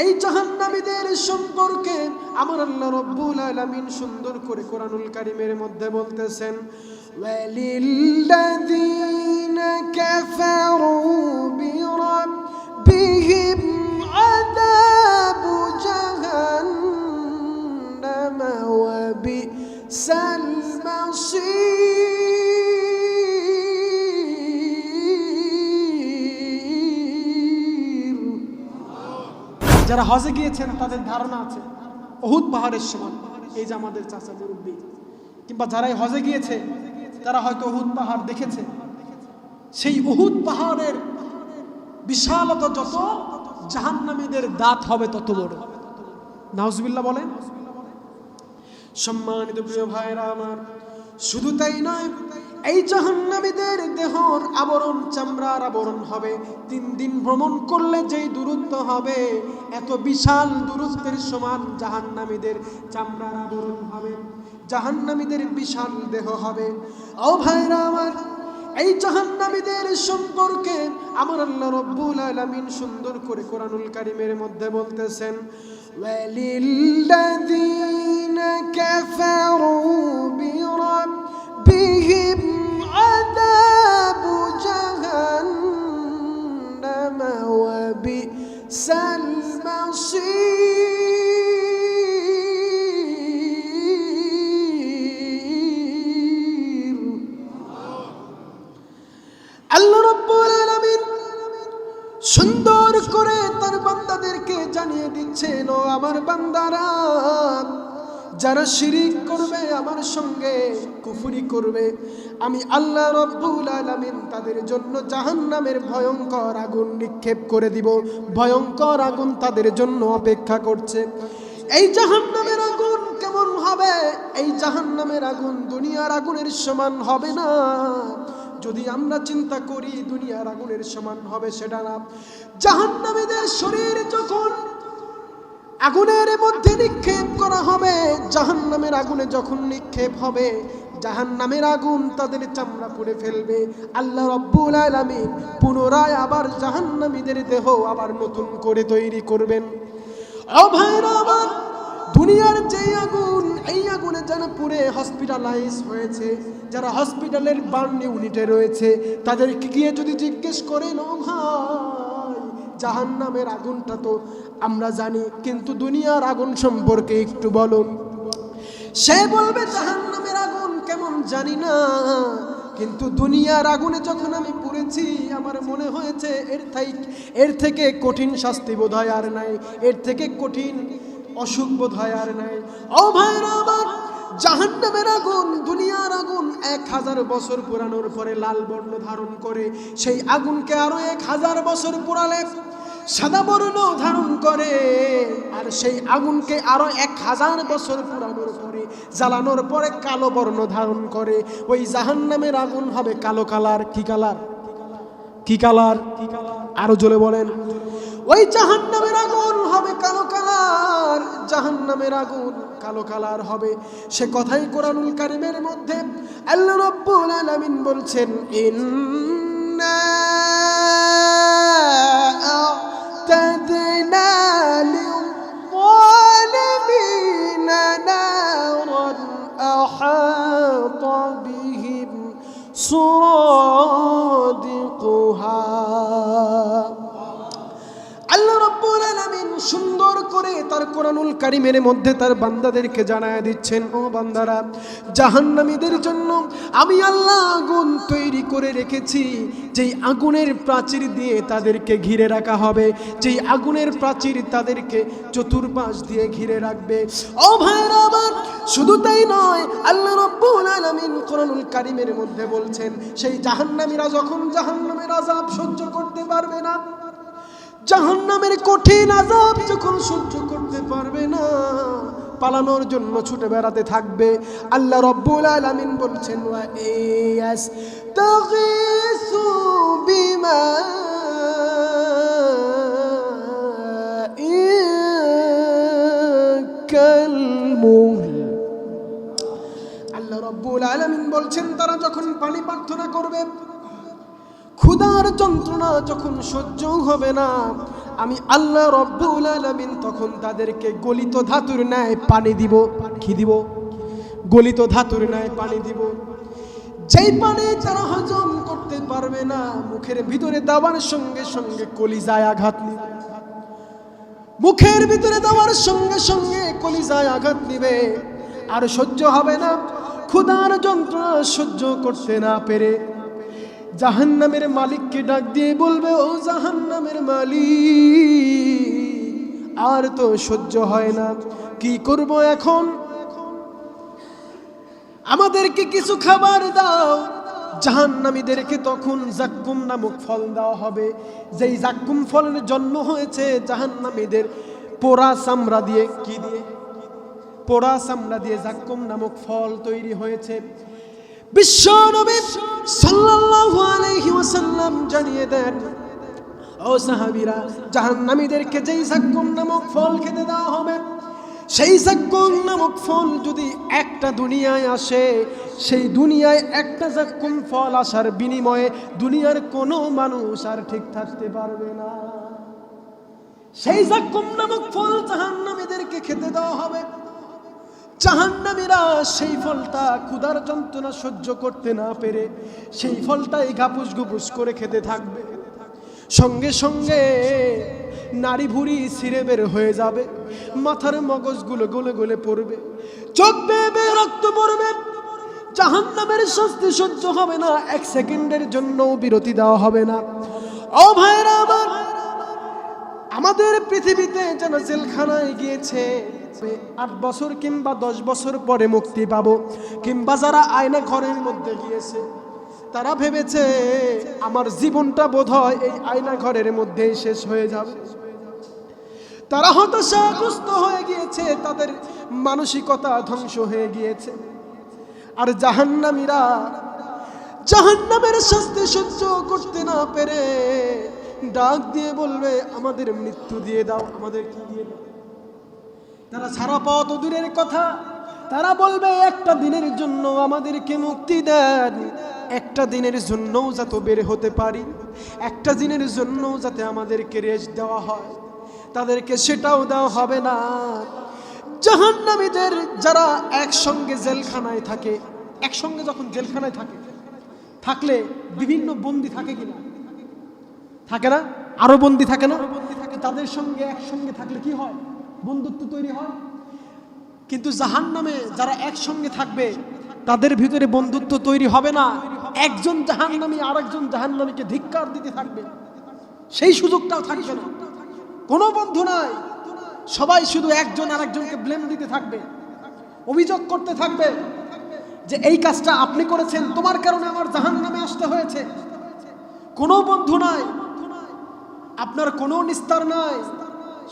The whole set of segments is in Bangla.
এই জাহান্নামীদের সম্পর্কে আমার আল্লাহ রব্বুল আলামিন সুন্দর করে কোরআনুল কারীমের মধ্যে বলতেছেন ওয়ালিল্লাযীন কাফারু বিরাব্বিহিম আযাবু জাহান্নাম ওয়া বিসাল মাসীর যারা হজে গিয়েছেন, তাদের ধারণা আছে অহুদ পাহাড়ের সমান এই যে আমাদের চাচা মুরব্বী। কিংবা যারাই হজে গিয়েছে, তারা হয়তো অহুদ পাহাড় দেখেছে। সেই অহুদ পাহাড়ের বিশালতা যত, জাহান্নামীদের দাঁত হবে তত বড়। নাউজবিল্লা বলেন, সম্মানিত প্রিয় ভাইরা আমার শুধু তাই নয়, এই জাহান্নামীদের দেহর আবরণ, চামড়ার আবরণ হবে। তিন দিন ভ্রমণ করলে যেই দূরত্ব হবে, এত বিশাল দূরত্বের সমান জাহান্নামীদের চামড়ার আবরণ হবে। জাহান্নামীদের বিশাল দেহ হবে। ও ভাইরা আমার, এই জাহান্নামীদের সম্পর্কে আমার আল্লাহ রব্বুল আলামিন সুন্দর করে কোরআনুল কারিমের মধ্যে বলতেছেন, ওয়ালিল্লাযীনা কাফা বান্দাদেরকে জানিয়ে দিচ্ছেন ও আমার বান্দারা, যারা শিরিক করবে আমার সঙ্গে, কুফরি করবে। আমি আল্লাহ রব্বুল আলামিন তাদের জন্য জাহান্নামের ভয়ঙ্কর আগুন নিক্ষেপ করে দিব। ভয়ঙ্কর আগুন তাদের জন্য অপেক্ষা করছে। এই জাহান্নামের আগুন কেমন হবে? এই জাহান্নামের আগুন দুনিয়ার আগুনের সমান হবে না। যদি আমরা চিন্তা করি দুনিয়ার আগুনের সমান হবে সেটা না। জাহান্নামীদের শরীর যখন আগুনের মধ্যে নিক্ষেপ করা হবে, জাহান্নামের আগুনে যখন নিক্ষেপ হবে, জাহান্নামের আগুন তাদের চামড়া পুড়ে ফেলবে। আল্লাহ রব্বুল আলামিন পুনরায় আবার জাহান্নামীদের দেহ আবার নতুন করে তৈরি করবেন। আমার, দুনিয়ার যে আগুন এই আগুনে যারা পুড়ে হসপিটালাইজ হয়েছে। যারা হসপিটালের বার্ন ইউনিটে রয়েছে, তাদেরকে গিয়ে যদি জিজ্ঞেস করেন ও ভাই জাহান নামের আগুনটা তো আমরা জানি, কিন্তু দুনিয়ার আগুন সম্পর্কে একটু বলুন। সে বলবে জাহান নামের আগুন কেমন জানি না, কিন্তু দুনিয়ার আগুনে যখন আমি পুড়েছি, আমার মনে হয়েছে এর থাই, এর থেকে কঠিন শাস্তি বোধ হয় আর নাই। এর থেকে কঠিন অসুখ বোধ হয় আর নাই। ও ভাইরা জাহান্নামের আগুন, দুনিয়ার আগুন এক হাজার বছর পুরানোর পরে লাল বর্ণ ধারণ করে, সেই আগুনকে আরও এক হাজার বছর পুরালে সাদা বর্ণ ধারণ করে, আর সেই আগুনকে আরও এক হাজার বছর পুরানোর পরে, জ্বালানোর পরে কালো বর্ণ ধারণ করে। ওই জাহান্নামের আগুন হবে কালো কালার, কি কালার? কি কালার? আরও জোরে বলেন। ওই জাহান্নামের আগুন হবে কালো কালার, জাহান্নামের আগুন কালো কালার হবে। সে কথাই কোরআনুল কারিমের মধ্যে আল্লাহ রাব্বুল আলামিন বলছেন, ইন্না সুরাদিকুহা আল্লাহ রাব্বুল আলামিন সুন্দর করে তার কোরআনুল কারিমের মধ্যে তার বান্দাদেরকে জানায় দিচ্ছেন, ও বান্দারা, জাহান্নামীদের জন্য আমি আল্লাহ আগুন তৈরি করে রেখেছি, যেই আগুনের প্রাচীর দিয়ে তাদেরকে ঘিরে রাখা হবে, যেই আগুনের প্রাচীর তাদেরকে চতুর্পাশ দিয়ে ঘিরে রাখবে। ও ভাইরা শুধু তাই নয়, আল্লাহ রাব্বুল আলামিন কোরআনুল কারিমের মধ্যে বলছেন, সেই জাহান্নামীরা যখন জাহান্নামের আযাব সহ্য করতে পারবে না জাহান্নামের কঠিন আযাব যখন সহ্য করতে পারবে না, পালানোর জন্য ছুটে বেড়াতে থাকবে। আল্লাহ রব্বুল আলামিন বলছেন, ওয়া ইয়াস তাগিসু বিমা আল্লাহ রব্বুল আলামিন বলছেন, তারা যখন পানি প্রার্থনা করবে ক্ষুধার যন্ত্রণা যখন সহ্য হবে না, আমি আল্লাহ রব্বুল আলামিন তখন তাদেরকে গলিত ধাতুর ন্যায় পানি দিব। কি দিব? গলিত ধাতুর ন্যায় পানি দিব। যেই পানি তারা হজম করতে পারবে না, মুখের ভিতরে দেওয়ার সঙ্গে সঙ্গে কলিজায় আঘাত নিবে। মুখের ভিতরে দেওয়ার সঙ্গে সঙ্গে কলিজায় আঘাত নিবে। আর সহ্য হবে না, ক্ষুধার যন্ত্রণা সহ্য করতে না পেরে। জাহান্নামের মালিককে ডাক দিয়ে বলবে, ও জাহান্নামের মালিক, আর তো সহ্য হয় না। কি করব এখন? আমাদেরকে কিছু খাবার দাও। জাহান্নামীদেরকে তখন জাক্কুম নামক ফল দেওয়া হবে। যেই জাক্কুম ফলের জন্ম হয়েছে, জাহান্নামীদের পোড়া চামড়া দিয়ে, কি দিয়ে? পোড়া চামড়া দিয়ে জাক্কুম নামক ফল তৈরি হয়েছে। বিশ্ব নবী সাল্লাল্লাহু আলাইহি ওয়াসাল্লাম জানিয়ে দেন, ও সাহাবীরা, জাহান্নামীদেরকে যেই জাক্কুম নামক ফল খেতে দেওয়া হবে, সেই জাক্কুম নামক ফল যদি একটা দুনিয়ায় আসে, সেই দুনিয়ায় একটা জাক্কুম ফল আসার বিনিময়ে দুনিয়ার কোনো মানুষ আর ঠিক থাকতে পারবে না। সেই জাক্কুম নামক ফল জাহান্নামীদেরকে খেতে দেওয়া হবে জাহান্নামীরা সেই ফলটা ক্ষুধার যন্ত্রণা সহ্য করতে না পেরে সেই ফলটাই গাপুস গুপুস করে খেতে থাকবে। সঙ্গে সঙ্গে নারী ভুড়ি ছিঁড়ে বের হয়ে যাবে। মাথার মগজগুলো গলে গলে পড়বে। চোখ বেয়ে রক্ত পড়বে। জাহান্নামের শাস্তি সহ্য হবে না। এক সেকেন্ডের জন্য বিরতি দেওয়া হবে না। ও ভাইরা আমাদের পৃথিবীতে যেন জেলখানায় গিয়েছে আট বছর কিংবা দশ বছর পরে মুক্তি পাব। কিংবা যারা আয়না ঘরের মধ্যে গিয়েছে, তারা ভেবেছে, আমার জীবনটা বোধ হয় এই আয়না ঘরের মধ্যেই শেষ হয়ে যাবে। তারা হতাশাগ্রস্ত হয়ে গিয়েছে, তাদের মানসিকতা ধ্বংস হয়ে গিয়েছে। আর জাহান্নামীরা জাহান্নামের শাস্তি সহ্য করতে না পেরে ডাক দিয়ে বলবে, আমাদের মৃত্যু দিয়ে দাও, আমাদের কি দিয়ে দাও? তারা ছাড়া পাওয়া তো দূরের কথা। তারা বলবে, একটা দিনের জন্য আমাদেরকে মুক্তি দেন। একটা দিনের জন্যও যাতে বের হতে পারি। একটা দিনের জন্যও যাতে আমাদেরকে রেস্ট দেওয়া হয়। তাদেরকে সেটাও দেওয়া হবে না। জাহান্নামীদের যারা একসঙ্গে জেলখানায় থাকে, একসঙ্গে যখন জেলখানায় থাকে, থাকলে বিভিন্ন বন্দি থাকে কিনা? থাকে না? আরও বন্দি থাকে না? তাদের সঙ্গে একসঙ্গে থাকলে কি হয়? বন্ধুত্ব তৈরি হয়। কিন্তু জাহান নামে যারা একসঙ্গে থাকবে, তাদের ভিতরে বন্ধুত্ব তৈরি হবে না। একজন জাহান্নামী আরেকজন জাহান্নামীকে ধিক্কার দিতে থাকবে। সেই সুযোগটাও থাকবে না। কোনো বন্ধু নাই। সবাই শুধু একজন আরেকজনকে ব্লেম দিতে থাকবে। অভিযোগ করতে থাকবে যে, এই কাজটা আপনি করেছেন, তোমার কারণে আমার জাহান নামে আসতে হয়েছে। কোনো বন্ধু নাই। আপনার কোনো নিস্তার নাই।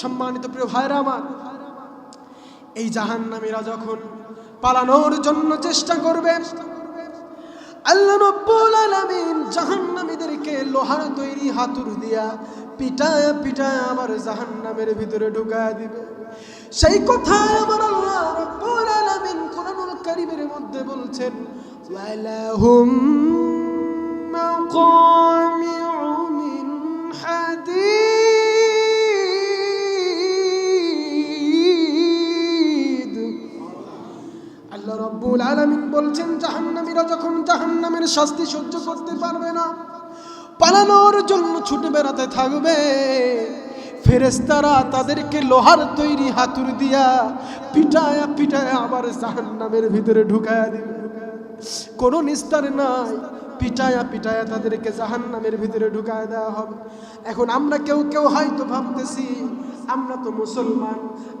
সম্মানিত প্রিয় ভাইরা আমার, এই জাহান্নামীরা যখন পালানোর জন্য চেষ্টা করবে, আল্লাহ রব্বুল আলামিন লোহার তৈরি হাতুর দিয়া পিটায় পিটায় আবার জাহান্নামের ভিতরে ঢুকায় দিবে। সেই কথায় আমার আল্লাহ রব্বুল আলামিন কোরআনুল কারীমের মধ্যে বলছেন, ওয়ালাহুম মাকামিউ মিন হাদিদ আলামিন বলছেন, জাহান্নামীরা যখন জাহান্নামের শাস্তি সহ্য করতে পারবে না, পালানোর জন্য ছুটে বেড়াতে থাকবে। ফেরেস্তারা তাদেরকে লোহার তৈরি হাতুর দিয়া পিটায়া পিটায়া আবার জাহান্নামের ভিতরে ঢুকায়া দিবে। কোনো নিস্তার নাই, পিটায়া পিটায়া তাদেরকে জাহান্নামের ভিতরে ঢুকায় দেওয়া হবে। এখন আমরা কেউ কেউ হয়তো ভাবতেছি, আমরা তো মুসলমান,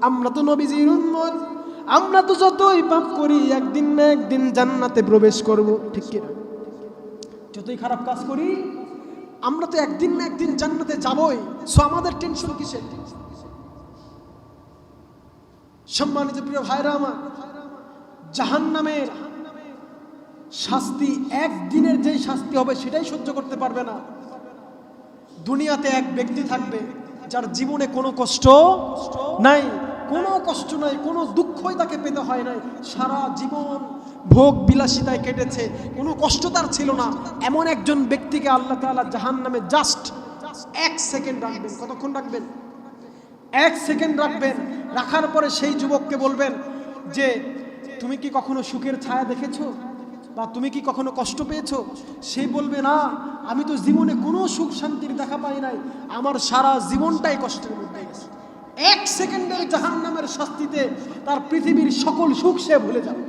আমরা তো নবীজির উম্মত। আমরা তো যতই পাপ করি, একদিন না একদিন জান্নাতে প্রবেশ করব, ঠিক কিনা? যতই খারাপ কাজ করি, আমরা তো একদিন না একদিন জান্নাতে যাবই। সো আমাদের টেনশন কিসের? সম্মানিত প্রিয় ভাইরা আমার, জাহান্নামের শাস্তি, একদিনের যেই শাস্তি হবে সেটাই সহ্য করতে পারবে না। দুনিয়াতে এক ব্যক্তি থাকবে যার জীবনে কোনো কষ্ট নাই। কোনো কষ্ট নাই, কোনো দুঃখই তাকে পেতে হয় নাই। সারা জীবন ভোগ বিলাসিতায় কেটেছে, কোনো কষ্ট তার ছিল না। এমন একজন ব্যক্তিকে আল্লাহ তাআলা জাহান নামে জাস্ট এক সেকেন্ড রাখবেন। কতক্ষণ রাখবেন? এক সেকেন্ড রাখবেন। রাখার পরে সেই যুবককে বলবেন যে, তুমি কি কখনো সুখের ছায়া দেখেছ? বা তুমি কি কখনো কষ্ট পেয়েছ? সে বলবে, না, আমি তো জীবনে কোনো সুখ শান্তির দেখা পাই নাই। আমার সারা জীবনটাই কষ্টের মধ্যে গেছে। এক সেকেন্ডের জাহান নামের শাস্তিতে তার পৃথিবীর সকল সুখ সে ভুলে যাবে।